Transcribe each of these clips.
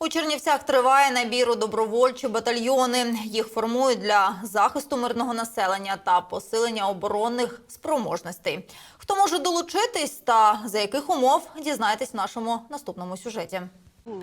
У Чернівцях триває набір у добровольчі батальйони. Їх формують для захисту мирного населення та посилення оборонних спроможностей. Хто може долучитись та за яких умов дізнайтесь в нашому наступному сюжеті.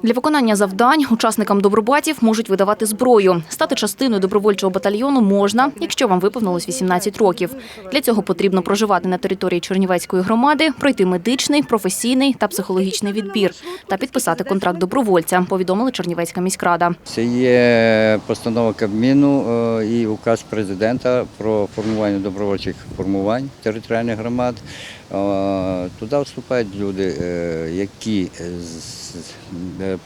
Для виконання завдань учасникам добробатів можуть видавати зброю. Стати частиною добровольчого батальйону можна, якщо вам виповнилось 18 років. Для цього потрібно проживати на території Чернівецької громади, пройти медичний, професійний та психологічний відбір та підписати контракт добровольця, повідомила Чернівецька міськрада. Це є постанова Кабміну е, і указ президента про формування добровольчих формувань територіальних громад. Е, Туди вступають люди, е, які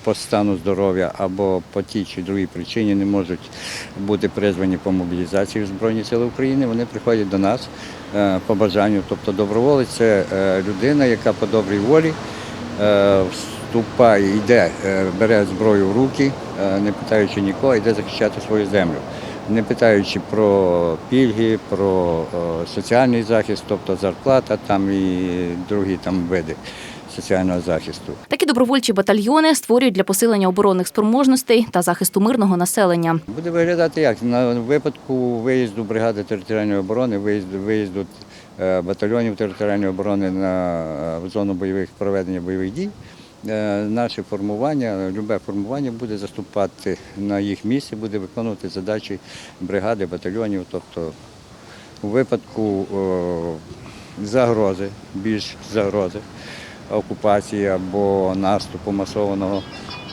по стану здоров'я або по тій чи другій причині не можуть бути призвані по мобілізації в Збройні Сили України. Вони приходять до нас е, по бажанню. Тобто доброволець це е, людина, яка по добрій волі е, вступає, йде, е, бере зброю в руки, е, не питаючи нікого, йде захищати свою землю. Не питаючи про пільги, про е, соціальний захист, тобто зарплата там і другі там види соціального захисту. Такі добровольчі батальйони створюють для посилення оборонних спроможностей та захисту мирного населення. Буде виглядати як? На випадку виїзду бригади територіальної оборони, виїзду, виїзду е, батальйонів територіальної оборони на е, зону бойових проведення бойових дій. е, Наше формування, любе формування буде заступати на їх місці, буде виконувати задачі бригади, батальйонів. Тобто у випадку загрози, більш загрози окупації або наступу масованого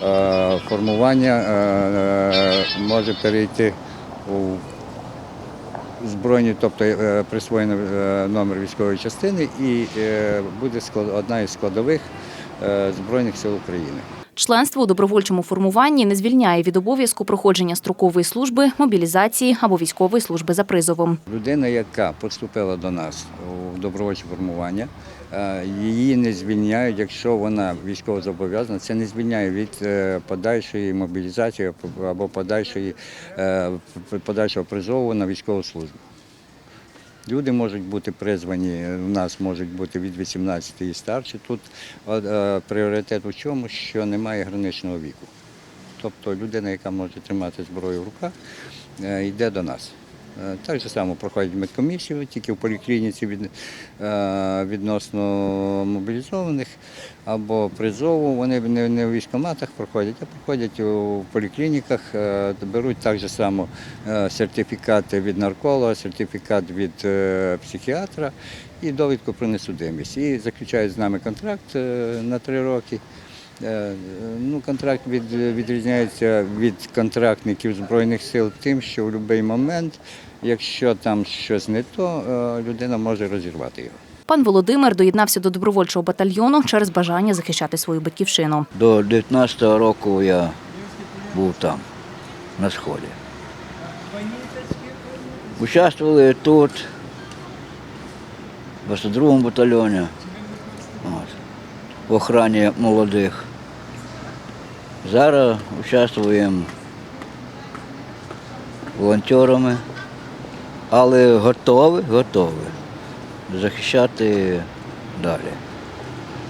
е, формування е, е, може перейти у збройні, тобто присвоєний номер військової частини і буде одна із складових Збройних сил України. Членство у добровольчому формуванні не звільняє від обов'язку проходження строкової служби, мобілізації або військової служби за призовом. Людина, яка поступила до нас у добровольче формування, е, її не звільняють, якщо вона військово зобов'язана. Це не звільняє від е, подальшої мобілізації або подальшої, е, подальшого призову на військову службу. Люди можуть бути призвані, у нас можуть бути від 18 і старші. Тут е, пріоритет у чому, що немає граничного віку. Тобто людина, яка може тримати зброю в руках, е, йде до нас. Е, Так же само проходять медкомісію, тільки в поліклініці від, е, відносно мобілізованих або призову. Вони не, не в військкоматах проходять, а проходять у поліклініках, е, беруть так же само сертифікати від нарколога, сертифікат від психіатра і довідку про несудимість. І заключають з нами контракт на три роки. Е, Ну, контракт від, відрізняється від контрактників Збройних сил тим, що в будь-який момент, якщо там щось не то, е, людина може розірвати його. Пан Володимир доєднався до добровольчого батальйону через бажання захищати свою батьківщину. До 19-го року я був там, на сході. Участвували тут, в 22-му батальйоні, от, в охрані молодих. Зараз участвуємо волонтерами, але готові, готові захищати далі.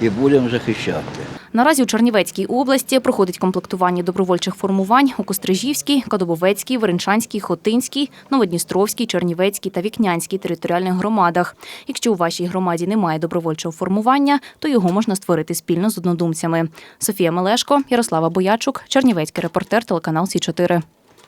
І будемо захищати. Наразі у Чернівецькій області проходить комплектування добровольчих формувань у Кострижівській, Кадобовецькій, Веренчанській, Хотинській, Новодністровській, Чернівецькій та Вікнянській територіальних громадах. Якщо у вашій громаді немає добровольчого формування, то його можна створити спільно з однодумцями. Софія Мелешко, Ярослава Боячук, Чернівецький репортер, телеканал Сі 4